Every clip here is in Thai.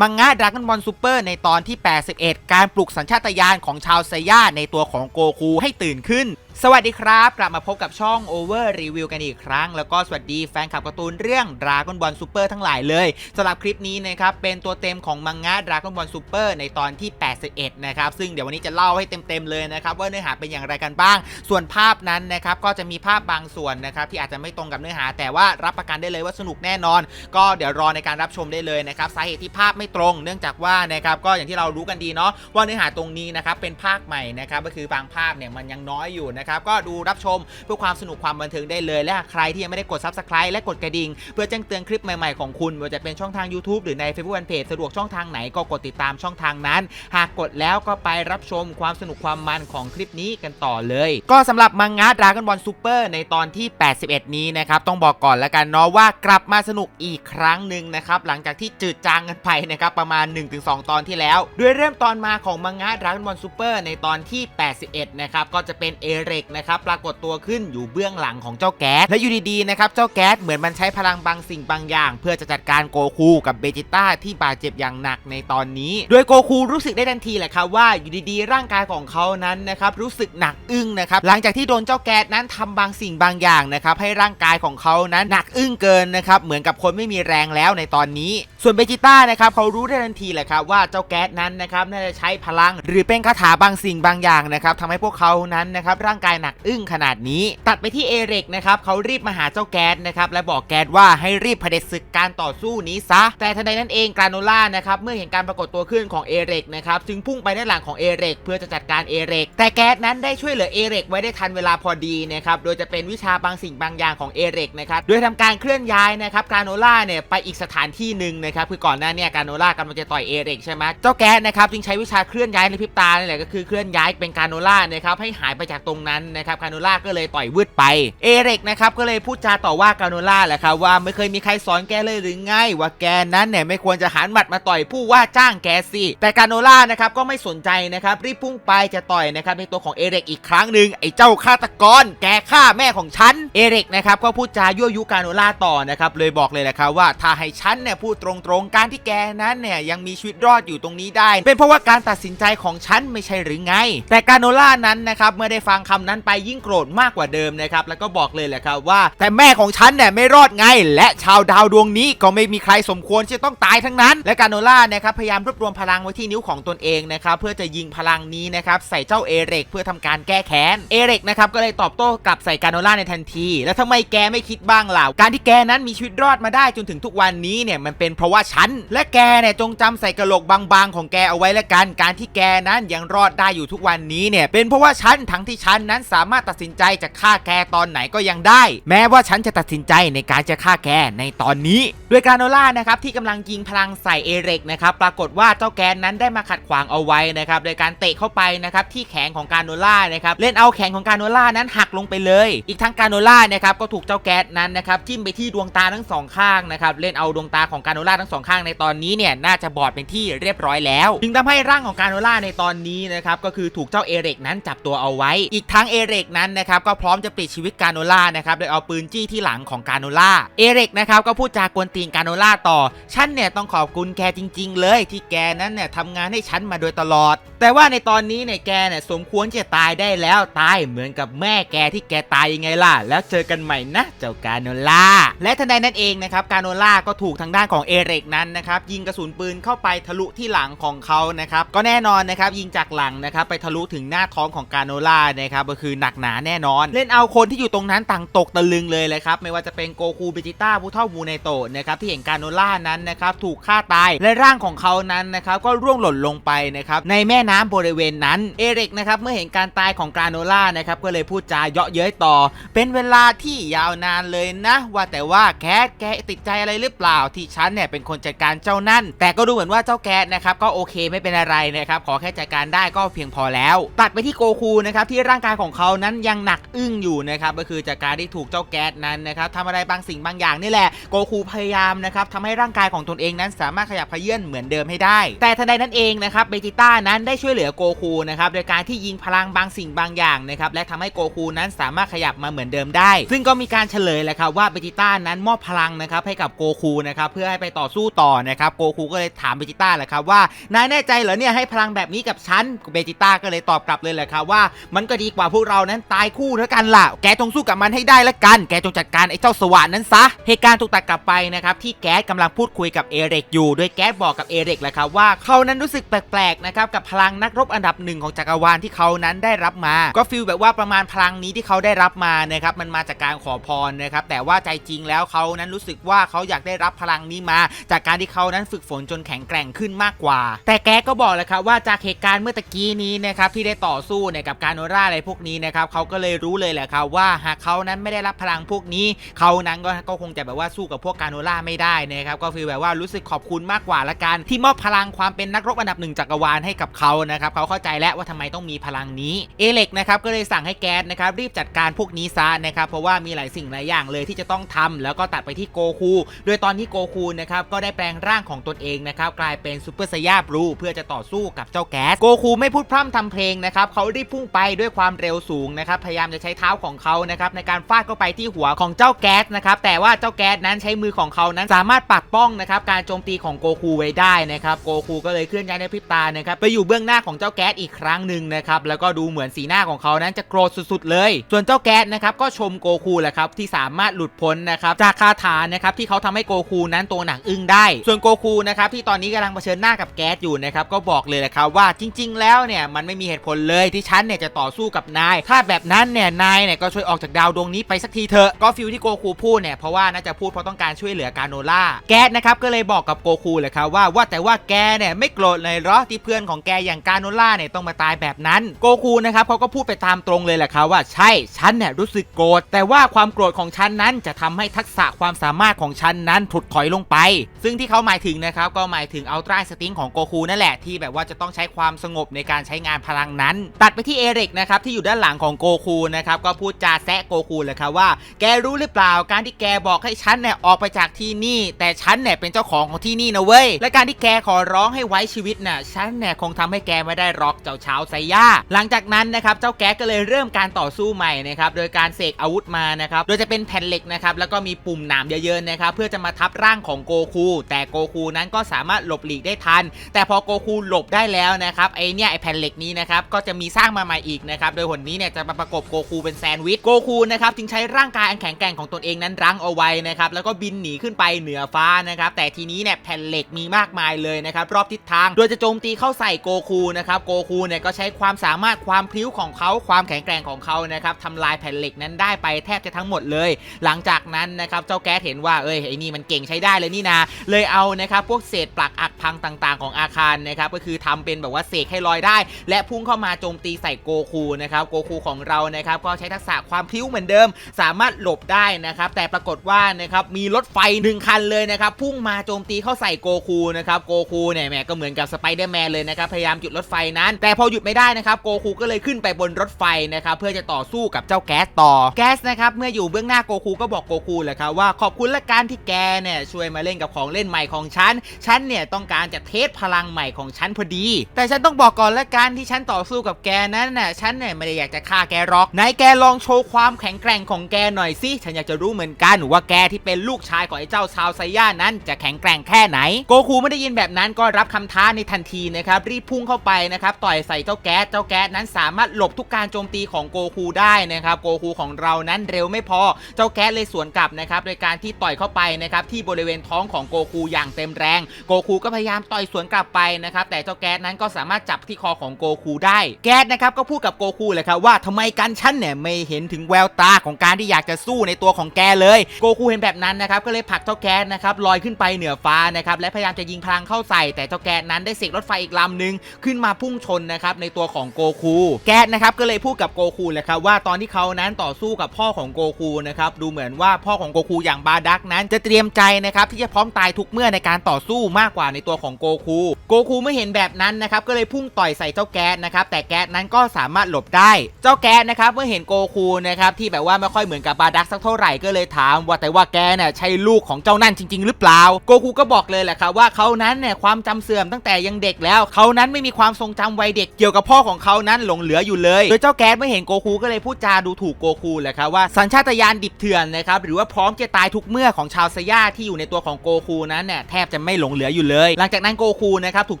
มังงะดราก้อนบอลซูเปอร์ในตอนที่ 81 การปลุกสัญชาตญาณของชาวไซย่าในตัวของโกคูให้ตื่นขึ้น สวัสดีครับ กลับมาพบกับช่อง Over Review กันอีกครั้ง แล้วก็สวัสดีแฟนคลับการ์ตูนเรื่อง Dragon Ball Super ทั้งหลายเลยสำหรับคลิปนี้นะครับ เป็นตัวเต็มของมังงะ Dragon Ball Super ในตอนที่ 81 นะครับ ซึ่งเดี๋ยววันนี้จะเล่าให้เต็ม ๆ เลยนะครับ ว่าเนื้อหาเป็นอย่างไรกันบ้าง ส่วนภาพนั้นนะครับ ก็จะมีภาพบางส่วนนะครับ ที่อาจจะไม่ตรงกับเนื้อหา แต่ว่ารับประกันได้เลยว่าสนุกแน่นอน ก็เดี๋ยวรอในการรับชมได้เลยนะครับสาเหตุที่ภาพไม่ตรง เนื่องจากว่านะครับก็อย่างที่เรารู้กันดีเนาะว่าเนื้อหาตรงนี้นะครับเป็นภาคใหม่นะครับก็คือบางภาพเนี่ยมันยังน้อยอยู่นะครับก็ดูรับชมเพื่อความสนุกความบันเทิงได้เลย และหากใครที่ยังไม่ได้กด subscribe และกดกระดิ่ง เพื่อแจ้งเตือนคลิปใหม่ๆของคุณไม่ว่าจะเป็นช่องทาง YouTube หรือใน Facebook Fanpage สะดวกช่องทางไหนก็กดติดตามช่องทางนั้น หากกดแล้วก็ไปรับชมความสนุกความมันของคลิปนี้กันต่อเลย ก็สำหรับมังงะ Dragon Ball Super ในตอนที่ 81 นี้นะครับต้องบอกก่อนแล้วกันเนาะว่ากลับมาสนุกอีกครั้งหนึ่งนะครับหลังจากที่จืดจางกันไปนะครับประมาณ 1-2 ตอนที่แล้ว ด้วยเริ่มตอนมาของมังงะ Dragon Ball Super ในตอนที่ 81 นะครับก็จะเป็นเอเรกนะครับปรากฏตัวขึ้นอยู่เบื้องหลังของเจ้าแก๊สและอยู่ดีๆนะครับเจ้าแก๊สเหมือนมันใช้พลังบางสิ่งบางอย่าง เพื่อจะจัดการโกคูกับเบจิต้าที่บาดเจ็บอย่างหนักในตอนนี้ โดยโกคูรู้สึกได้ทันทีแหละครับว่าอยู่ดีๆ ร่างกายของเขานั้นนะครับรู้สึกหนักอึ้งนะครับหลังจากที่โดนเจ้าแก๊สนั้นทำบางสิ่งบางอย่างนะครับให้ร่างกายของเขานั้นหนักอึ้งเกินนะครับเหมือนกับคนไม่มีแรงแล้วในตอนนี้ ส่วนเบจิต้านะครับเขารู้ได้ทันทีแหละครับว่าเจ้าแก๊สนั้นนะครับน่าจะใช้พลัง หรือเป็นคาถาบางสิ่งบางอย่างนะครับทำให้พวกเขานั้นนะครับร่างกายหนักอึ้งขนาดนี้ ตัดไปที่เอเร็กนะครับเขารีบมาหาเจ้าแก๊สนะครับและบอกแก๊สว่าให้รีบเผด็จศึกการต่อสู้นี้ซะ แต่ทันใดนั้นเองกราโนล่านะครับเมื่อเห็นการปรากฏตัวขึ้นของเอเร็กนะครับจึงพุ่งไปด้านหลังของเอเร็กเพื่อจะจัดการเอเร็กแต่แก๊สนั้นได้ช่วยเหลือเอเร็กไว้ได้ทันเวลาพอดีนะครับโดยจะเป็นวิชาบางสิ่งบางอย่างของเอเร็กนะครับโดยทำการเคลื่อนย้ายนะครับกราโนล่าเนี่ยไปอีกสถานที่หนึ่งนะครับคือก่อนหน้าเนี่ยกราโนล่ากำลังจะต่อยเอเร็กใช่ไหมเจ้าแก๊สนะครับจึงใช้วิชาเคลื่อนย้ายในพริบตานี่แหละก็คือเคลื่อนย้ายเป็นกราโนล่านะครับให้หายไปจากตรงนั้นนะครับกราโนล่าก็เลยต่อยวืดไปเอเร็กนะครับก็เลยพูดจาต่อว่ากราโนล่าแหละครับว่าไม่เคยมีใครสอนแกเลยหรือไงว่าแกนั้นเนี่ยไม่ควรจะหันหมัดมาต่อยผู้ว่าจ้างแกสิแต่กราโนล่านะครับก็ไม่สนใจนะครับรีบพุ่งไปจะต่อยนะครับในตัวของเอเร็กอีกครั้งหนึ่งไอ้เจ้าฆาตกรแกฆ่าแม่ของฉันเอเร็กนะครับก็พูดจายั่วยุกราโนล่าต่อนะครับเลยบอกเลยแหละครับว่าถ้าให้ฉันเนี่ยพูดตรงๆการที่แกนั้นเนี่ยยังมีชีวิตรอดอยู่ตรงนี้ได้ เป็นเพราะว่าการตัดสินใจของฉันไม่ใช่หรือไง แต่กาโนล่านั้นนะครับเมื่อได้ฟังคำนั้นไปยิ่งโกรธมากกว่าเดิมนะครับแล้วก็บอกเลยแหละครับว่า แต่แม่ของฉันเนี่ยไม่รอดไง และชาวดาวดวงนี้ก็ไม่มีใครสมควรที่จะต้องตายทั้งนั้น และกาโนล่านะครับพยายามรวบรวมพลังไว้ที่นิ้วของตนเองนะครับเพื่อจะยิงพลังนี้นะครับใส่เจ้าเอเร็กเพื่อทำการแก้แค้นเอเร็กนะครับก็เลยตอบโต้กลับใส่กาโนล่าในทันที แล้วทำไมแกไม่คิดบ้างล่ะการที่แกนั้นมีชีวิตรอดมาได้จนถึงทุกวันนี้เนี่ยมันเป็นเพราะว่าฉัน และแกเนี่ยจงจำใส่กระโหลกบางๆ ของแกเอาไว้ละกัน การที่แกนั้นยังรอดได้อยู่ทุกวันนี้เนี่ยเป็นเพราะว่าฉันทั้งที่ฉันนั้นสามารถตัดสินใจจะฆ่าแกตอนไหนก็ยังได้ แม้ว่าฉันจะตัดสินใจในการจะฆ่าแกในตอนนี้ด้วยการโนล่านะครับที่กำลังยิงพลังใส่เอเร็กนะครับปรากฏว่าเจ้าแกนนั้นได้มาขัดขวางเอาไว้นะครับโดยการเตะเข้าไปนะครับที่แขนของการโนล่านะครับเล่นเอาแขนของการโนล่านั้นหักลงไปเลย อีกทั้งการโนล่านะครับก็ถูกเจ้าแก๊สนั้นนะครับจิ้มไปที่ดวงตาทั้งสองข้างนะครับเล่นเอาดวงตาของการโนล่าทั้งสองข้างในตอนนี้เนี่ยน่าจะบอดเป็นที่เรียบร้อยแล้ว จึงทำให้ร่างของการโนล่าในตอนนี้นะครับก็คือถูกเจ้าเอเร็กนั้นจับตัวเอาไว้ อีกทั้งเอเร็กนั้นนะครับก็พร้อมจะปิดชีวิตกาโนล่านะครับโดยเอาปืนจี้ที่หลังของกาโนล่าเอเร็กนะครับก็พูดจากวนตีนกาโนล่าต่อ ฉันเนี่ยต้องขอบคุณแกจริง ๆ เลย ที่แกนั้นเนี่ยทำงานให้ฉันมาโดยตลอด แต่ว่าในตอนนี้เนี่ยแกเนี่ยสมควรจะตายได้แล้วตายเหมือนกับแม่แกที่แกตายยังไงล่ะ แล้วเจอกันใหม่นะเจ้ากาโนล่าและทันใดนั้นเองนะครับกาโนล่าก็ถูกทางด้านของเอเร็กนั้นนะครับยิงกระสุนปืนเข้าไปทะลุที่หลังของเขานะครับก็แน่นอนนะครับยิงจากหลังนะครับไปทะลุถึงหน้าท้องของกาโนล่านะครับก็คือหนักหนาแน่นอน เล่นเอาคนที่อยู่ตรงนั้นต่างตกตะลึงเลยเลยครับ ไม่ว่าจะเป็นโกคูเบจิต้าผู้เท่ามูเนโตะนะครับที่เห็นการโนล่านั้นนะครับถูกฆ่าตายและร่างของเขานั้นนะครับก็ร่วงหล่นลงไปนะครับในแม่น้ำบริเวณนั้นเอเร็กนะครับเมื่อเห็นการตายของการโนล่านะครับก็เลยพูดจาเยาะเย้ยต่อ เป็นเวลาที่ยาวนานเลยนะ ว่าแต่ว่าแคทแกติดใจอะไรหรือเปล่าที่ฉันเนี่ยเป็นคนจัดการเจ้านั่น แต่ก็ดูเหมือนว่าเจ้าแคทนะครับก็โอเคไม่เป็นอะไรนะครับขอแค่จัดการได้ก็เพียงพอแล้ว ตัดไปที่โกคูนะครับที่ร่างกายของเขานั้นยังหนักอึ้งอยู่นะครับก็คือจากการที่ถูกเจ้าแก๊สนั้นนะครับทำอะไรบางสิ่งบางอย่างนี่แหละโกคูพยายามนะครับทำให้ร่างกายของตนเองนั้นสามารถขยับเขยื่อนเหมือนเดิมให้ได้ แต่ทันใดนั้นเองนะครับเบจิต้านั้นได้ช่วยเหลือโกคูนะครับโดยการที่ยิงพลังบางสิ่งบางอย่างนะครับและทำให้โกคูนั้นสามารถขยับมาเหมือนเดิมได้ ซึ่งก็มีการเฉลยแหละครับว่าเบจิต้านั้นมอบพลังนะครับให้กับโกคูนะครับเพื่อให้ไปต่อสู้ต่อนะครับโกคูก็เลยถามเบจิต้าแหละครับว่านายแน่ใจเหรอเนี่ยให้พลังแบบนี้กับฉันเบจิต้าก็เลยตอบกลับเลยแหละครับว่ามันก็ดีกว่าพวกเรานั้นตายคู่แล้วกันล่ะ แกจงสู้กับมันให้ได้ละกัน แกจงจัดการไอ้เจ้าสว่านนั้นซะ เหตุการณ์ถูกตัดกลับไปนะครับที่แก๊สกำลังพูดคุยกับเอเร็กอยู่ โดยแก๊สบอกกับเอเร็กแหละครับว่าเขานั้นรู้สึกแปลกๆนะครับกับพลังนักรบอันดับหนึ่งของจักรวาลที่เขานั้นได้รับมา ก็ฟีลแบบว่าประมาณพลังนี้ที่เขาได้รับมานะครับมันมาจากการขอพรนะครับแต่ว่าใจจริงแล้วเขานั้นรู้สึกว่าเขาอยากได้รับพลังนี้มา จากการที่เขานั้นฝึกฝนจนแข็งแกร่งขึ้นมากกว่า แต่แกก็บอกแหละครับว่าจากเหตุการณ์เมื่อตะกี้นี้นะครับที่ได้ต่อสู้เนี่ยกับการโนราอะไรพวกนี้นะครับเขาก็เลยรู้เลยแหละครับว่าหากเขานั้นไม่ได้รับพลังพวกนี้เขานั้นก็ก็คงจะแบบว่าสู้กับพวกกาโนราไม่ได้นะครับก็ฟีลแบบว่ารู้สึกขอบคุณมากกว่าละกันที่มอบพลังความเป็นนักรบอันดับหนึ่งจักรวาลให้กับเขานะครับเขาเข้าใจแล้วว่าทำไมต้องมีพลังนี้เอเล็กนะครับก็เลยสั่งให้แก๊สนะครับรีบจัดการพวกนี้ซะนะครับเพราะว่ามีหลายสิ่งหลายอย่างเลยที่จะต้องทำแล้วก็ตัดไปที่โกคูโดยตอนที่โกคูนะครับก็ได้แปลงร่างของตนเองนะครับกลายเป็นซูเปอร์ไซย่าบลูเพื่อจะต่อสู้กับเจ้าแก๊สโกคูไม่พูดพร่ำทำเพลงนะครับเขารีบพุ่งไปด้วยความเร็วสูงนะครับ พยายามจะใช้เท้าของเขานะครับในการฟาดเข้าไปที่หัวของเจ้าแก๊สนะครับ แต่ว่าเจ้าแก๊สนั้นใช้มือของเขานั้นสามารถปัดป้องนะครับการโจมตีของโกคูไว้ได้นะครับ โกคูก็เลยเคลื่อนย้ายในพริบตานะครับไปอยู่เบื้องหน้าของเจ้าแก๊สอีกครั้งหนึ่งนะครับ แล้วก็ดูเหมือนสีหน้าของเขานั้นจะโกรธสุดๆ เลย ส่วนเจ้าแก๊สนะครับก็ชมโกคูแหละครับที่สามารถหลุดพ้นนะครับจากคาถานะครับที่เขาทำให้โกคูนั้นตัวหนักอึ้งได้ ส่วนโกคูนะครับที่ตอนนี้กำลังเผชิญหน้ากับแก๊สอยู่นะครับก็บอกเลยแหละครับว่าจริง ๆ แล้วเนี่ยมันไม่มีเหตุผลเลยที่ฉันเนี่ยจะต่อสู้กับนาย ถ้าแบบนั้นเนี่ยนายเนี่ยก็ช่วยออกจากดาวดวงนี้ไปสักทีเถอะก็ฟิลที่โกคูพูดเนี่ยเพราะว่าน่าจะพูดเพราะต้องการช่วยเหลือกาโนล่าแก๊สนะครับก็เลยบอกกับโกคูเลยครับว่าว่าแต่ว่าแกเนี่ยไม่โกรธเลยหรอที่เพื่อนของแกอย่างกาโนล่าเนี่ยต้องมาตายแบบนั้นโกคูนะครับเขาก็พูดไปตามตรงเลยแหละครับว่าใช่ฉันเนี่ยรู้สึกโกรธแต่ว่าความโกรธของฉันนั้นจะทำให้ทักษะความสามารถของฉันนั้นถดถอยลงไป ซึ่งที่เขาหมายถึงนะครับก็หมายถึงอัลตร้าสติงของโกคูนั่นแหละที่แบบว่าจะต้องใช้ความสงบในการใช้งานพลังนั้น ตัดไปที่เอริกนะครับที่อยู่ด้านหลังของโกคูนะครับก็พูดจาแซะโกคูเลยครับว่า แกรู้หรือเปล่าการที่แกบอกให้ฉันเนี่ยออกไปจากที่นี่ แต่ฉันเนี่ยเป็นเจ้าของของที่นี่นะเว้ยและการที่แกขอร้องให้ไว้ชีวิตน่ะฉันเนี่ยคงทำให้แกไม่ได้รอกเจ้าเช้าไซย่าหลังจากนั้นนะครับเจ้าแกก็เลยเริ่มการต่อสู้ใหม่นะครับโดยการเสกอาวุธมานะครับโดยจะเป็นแผ่นเหล็กนะครับแล้วก็มีปุ่มหนามเยอะๆนะครับเพื่อจะมาทับร่างของโกคูแต่โกคูนั้นก็สามารถหลบหลีกได้ทัน แต่พอโกคูหลบได้แล้วนะครับไอเนี่ยไอแผ่นเหล็กนี้นะครับก็จะมีสร้างมาใหม่อีกนะครับโดยหนนี้เนี่ยจะมาประกบโกคูเป็นแซนด์วิช โกคูนะครับจึงใช้ร่างกายอันแข็งแกร่งของตนเองนั้นรั้งเอาไว้นะครับแล้วก็บินหนีขึ้นไปเหนือฟ้านะครับแต่ทีนี้เนี่ยแผ่นเหล็กมีมากมายเลยนะครับรอบทิศทาง โดยจะโจมตีเข้าใส่โกคูนะครับโกคูเนี่ยก็ใช้ความสามารถความพลิ้วของเขาความแข็งแกร่งของเขานะครับทำลายแผ่นเหล็กนั้นได้ไปแทบจะทั้งหมดเลย หลังจากนั้นนะครับเจ้าแก๊สเห็นว่าเอ้ยไอ้นี่มันเก่งใช้ได้เลยนี่นา เลยเอานะครับพวกเศษปลักอักพังต่างๆ ของอาคารนะครับก็คือทำเป็นแบบว่าเสกให้ลอยได้ และพุ่งเข้ามาโจมตีใส่โกคูนะครับโกคูของเรานะครับก็ใช้ทักษะความพลิ้วเหมือนเดิม สามารถหลบได้นะครับแต่ปรากฏว่านะครับมีรถไฟหนึ่งคันเลยนะครับพุ่งมาโจมตีเข้าใส่โกคูนะครับโกคูเนี่ยแหมก็เหมือนกับสไปเดอร์แมนเลยนะครับพยายามหยุดรถไฟนั้น แต่พอหยุดไม่ได้นะครับโกคูก็เลยขึ้นไปบนรถไฟนะครับเพื่อจะต่อสู้กับเจ้าแก๊สต่อแก๊สนะครับเมื่ออยู่เบื้องหน้าโกคูก็บอกโกคูแหละครับว่าขอบคุณละกันที่แกเนี่ยช่วยมาเล่นกับของเล่นใหม่ของฉันฉันเนี่ยต้องการจะเทสพลังใหม่ของฉันพอดี แต่ฉันต้องบอกก่อนละกันที่ฉันต่อสู้กับแกนั้นน่ะฉันเนี่ยไม่ได้อยากจะฆ่าแกหรอกไหนแกลองโชว์ความแข็งแกร่งของแกหน่อยสิฉันอยากจะรู้เหมือนกันว่าแกที่เป็นลูกชายของไอ้เจ้าชาวไซย่านั้นจะแข็งแกร่งแค่ไหน โกคูไม่ได้ยินแบบนั้นก็รับคำท้าในทันทีนะครับรีบพุ่งเข้าไปนะครับต่อยใส่เจ้าแก๊สเจ้าแก๊สนั้นสามารถหลบทุกการโจมตีของโกคูได้นะครับโกคูของเรานั้นเร็วไม่พอ เจ้าแก๊สเลยสวนกลับนะครับโดยการที่ต่อยเข้าไปนะครับที่บริเวณท้องของโกคูอย่างเต็มแรง โกคูก็พยายามต่อยสวนกลับไปนะครับแต่เจ้าแก๊สนั้นก็สามารถจับที่คอของโกคูได้แก๊สนะครับก็พูดกับโกคูเลยครับว่าทำไมกันฉันเนี่ยไม่เห็นถึงแววตาของการที่อยากจะสู้ในตัวของแกเลย โกคูเห็นแบบนั้นนะครับก็เลยผลักเจ้าแก๊สนะครับลอยขึ้นไปเหนือฟ้านะครับและพยายามจะยิงพลังเข้าใส่แต่เจ้าแก๊สนั้นได้เสกรถไฟอีกลำหนึ่งขึ้นมาพุ่งชนนะครับในตัวของโกคู แก๊สนะครับก็เลยพูดกับโกคูเลยครับว่าตอนที่เขานั้นต่อสู้กับพ่อของโกคูนะครับดูเหมือนว่าพ่อของโกคูอย่างบาดักนั้นจะเตรียมใจนะครับที่จะพร้อมตายทุกเมื่อในการต่อสู้มากกว่าในตัวของโกคู โกคูไม่เห็นแบบนั้นนะครับก็เลยพุ่งต่อยใส่เจ้าแก๊สนะครับแต่แก๊สนั้นก็สามารถหลบได้เจ้าแก๊สนะครับเมื่อเห็นโกคูนะครับที่แบบว่าไม่ค่อยเหมือนกับบาดักสักเท่าไหร่ก็เลยถามว่าแต่ว่าแกเนี่ยใช่ลูกของเจ้านั่นจริง ๆ หรือเปล่า โกคูก็บอกเลยแหละครับว่าเขานั้นเนี่ยความจำเสื่อมตั้งแต่ยังเด็กแล้วเขานั้นไม่มีความทรงจำวัยเด็กเกี่ยวกับพ่อของเขานั้นหลงเหลืออยู่เลยโดยเจ้าแก๊สเมื่อเห็นโกคูก็เลยพูดจาดูถูกโกคูแหละครับว่าสัญชาตญาณดิบเถื่อนนะครับหรือว่าพร้อมจะตายทุกเมื่อของชาวไซย่าที่อยู่ในตัวของโกคูนั้นเนี่ยแทบจะไม่หลงเหลืออยู่เลย หลังจากนั้นโกคูนะครับถูก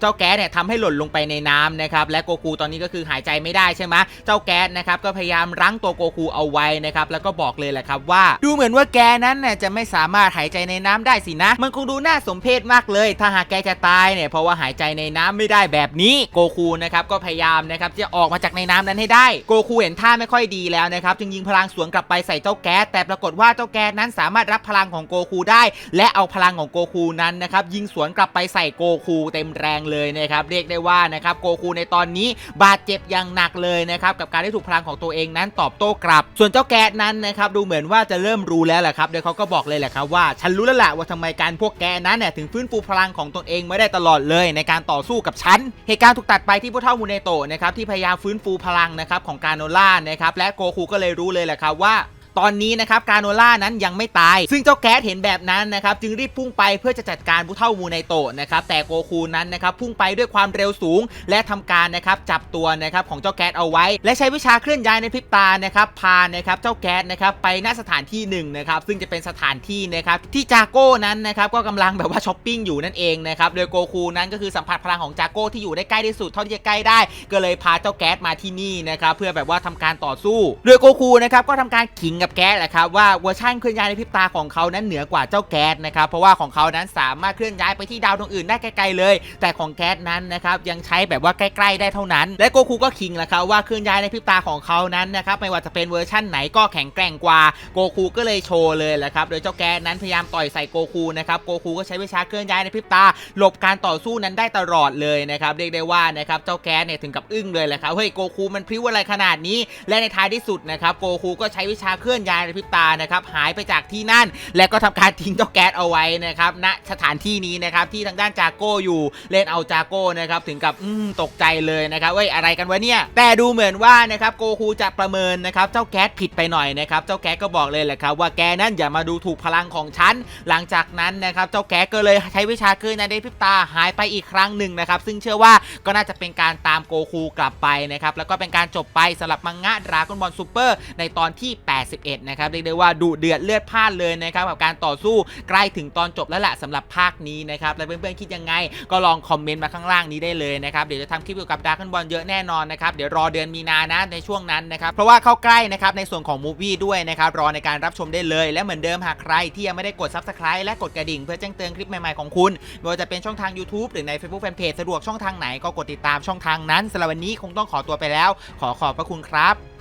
เจ้าแก๊สเนี่ยทำให้หล่นลงไปในน้ำนะครับและโกคูตอนนี้ก็คือหายใจไม่ได้ใช่ไหมเจ้าแก๊สนะครับก็พยายามรั้งตัวโกคูเอาไว้นะครับแล้วก็บอกเลยแหละครับว่า ดูเหมือนว่าแกนั้นเนี่ยจะไม่สามารถหายใจในน้ำได้สินะ มันคงดูน่าสมเพชมากเลย ถ้าหากแกจะตายเนี่ยเพราะว่าหายใจในน้ำไม่ได้แบบนี้โกคูนะครับก็พยายามนะครับจะออกมาจากในน้ำนั้นให้ได้โกคูเห็นท่าไม่ค่อยดีแล้วนะครับจึงยิงพลังสวนกลับไปใส่เจ้าแก๊สแต่ปรากฏว่าเจ้าแก๊สนั้นสามารถรับพลังของโกคูได้ และเอาพลังของโกคูนั้นนะครับยิงสวนกลับไปใส่โกคูเต็มแรงเลยนะครับเรียกได้ว่านะครับโกคูในตอนนี้บาดเจ็บอย่างหนักเลยนะครับกับการที่ถูกพลังของตัวเองนั้นตอบโต้กลับ ส่วนเจ้าแก๊สนั้นนะครับดูเหมือนว่าจะเริ่มรู้แล้วแหละครับโดยเขาก็บอกเลยแหละครับว่าฉันรู้แล้วแหละว่าทำไมการพวกแกนั้นเนี่ยถึงฟื้นฟูพลังของตนเองไม่ได้ตลอดเลยในการต่อสู้กับฉันเหตุการณ์ถูกตัดไปที่ผู้เท่ามูเนโตะนะครับที่พยายามฟื้นฟูพลังนะครับของการโนล่านะครับและโกคูก็เลยรู้เลยแหละครับว่า ตอนนี้นะครับการโนล่านั้นยังไม่ตาย ซึ่งเจ้าแก๊สเห็นแบบนั้นนะครับจึงรีบพุ่งไปเพื่อจะจัดการผู้เท่ามูไนโตะนะครับแต่โกคูนั้นนะครับพุ่งไปด้วยความเร็วสูง และทำการนะครับจับตัวนะครับของเจ้าแก๊สเอาไว้ และใช้วิชาเคลื่อนย้ายในพริบตานะครับพานะครับเจ้าแก๊สนะครับไปณสถานที่หนึ่งนะครับซึ่งจะเป็นสถานที่นะครับที่จาโก้นั้นนะครับก็กำลังแบบว่าช้อปปิ้งอยู่นั่นเองนะครับโดยโกคูนั้นก็คือสัมผัสพลังของจาโก้ที่อยู่ได้ใกล้ที่สุดเท่าที่จะใกล้ได้ ก็เลยพาเจ้าแก๊สมาที่นี่นะครับเพื่อแบบว่าทำการต่อสู้ โดยโกคูนะครับก็ทำการขิงกับแก๊สแหละครับว่าเวอร์ชันเคลื่อนย้ายในพริบตาของเขานั้นเหนือกว่าเจ้าแก๊สนะครับเพราะว่าของเขานั้นสามารถเคลื่อนย้ายไปที่ดาวดวงอื่นได้ไกลๆเลย แต่ของแก๊สนั้นนะครับยังใช้แบบว่าใกล้ๆได้เท่านั้น และโกคูก็ขิงแหละครับว่าเคลื่อนย้ายในพริบตาของเขานั้นนะครับไม่ว่าจะเป็นเวอร์ชันไหนก็แข็งแกร่งกว่าโกคูก็เลยโชว์เลยแหละครับโดยเจ้าแก๊สนั้นพยายามต่อยใส่โกคูนะครับโกคูก็ใช้วิชาเคลื่อนย้ายในพริบตา หลบการต่อสู้นั้นได้ตลอดเลยนะครับเรียกได้ว่านะครับเจ้าแก๊สเนี่ยถึงกับอึ้งเลยแหละครับเฮ้ยโกคูมันพริ้วอะไรขนาดนี้ และในท้ายที่สุดนะครับโกคูก็ใช้วิชาเคลื่อนย้ายในพริบตานะครับหายไปจากที่นั่น และก็ทำการทิ้งเจ้าแก๊สเอาไว้นะครับณสถานที่นี้นะครับที่ทางด้านจาโก้อยู่เล่นเอาจาโก้นะครับถึงกับอืตกใจเลยนะครับเว้ยอะไรกันวะเนี่ยแต่ดูเหมือนว่านะครับโกคูจะประเมินนะครับเจ้าแก๊สผิดไปหน่อยนะครับเจ้าแก๊สก็บอกเลยแหละครับว่าแกนั้นอย่ามาดูถูกพลังของฉันหลังจากนั้นนะครับเจ้าแก๊สก็เลยใช้วิชาคลื่อนย้ายในพริบตาหายไปอีกครั้งหนึ่งนะครับซึ่งเชื่อว่าก็น่าจะเป็นการตามโกคูกลับไปนะครับแล้วก็เป็นการจบไปสำหรับมังงะดราก้อนบอลซูเปอร์ในตอนที่ 81นะครับเรียกได้ว่าดุเดือดเลือดพล่านเลยนะครับกับการต่อสู้ใกล้ถึงตอนจบแล้วแหละสำหรับภาคนี้นะครับแล้วเพื่อนๆคิดยังไง ก็ลองคอมเมนต์มาข้างล่างนี้ได้เลยนะครับเดี๋ยวจะทำคลิปเกี่ยวกับดราก้อนบอลเยอะแน่นอนนะครับเดี๋ยวรอเดือนมีนานะในช่วงนั้นนะครับเพราะว่าเข้าใกล้นะครับในส่วนของมูฟวี่ด้วยนะครับรอในการรับชมได้เลย และเหมือนเดิมหากใครที่ยังไม่ได้กด subscribe และกดกระดิ่งเพื่อแจ้งเตือนคลิปใหม่ๆของคุณไม่ว่าจะเป็นช่องทาง YouTube หรือใน Facebook Fanpage สะดวกช่องทางไหนก็กดติดตามช่องทางนั้นสำหรับวันนี้คงต้องขอตัวไปแล้ว ขอขอบพระคุณครับ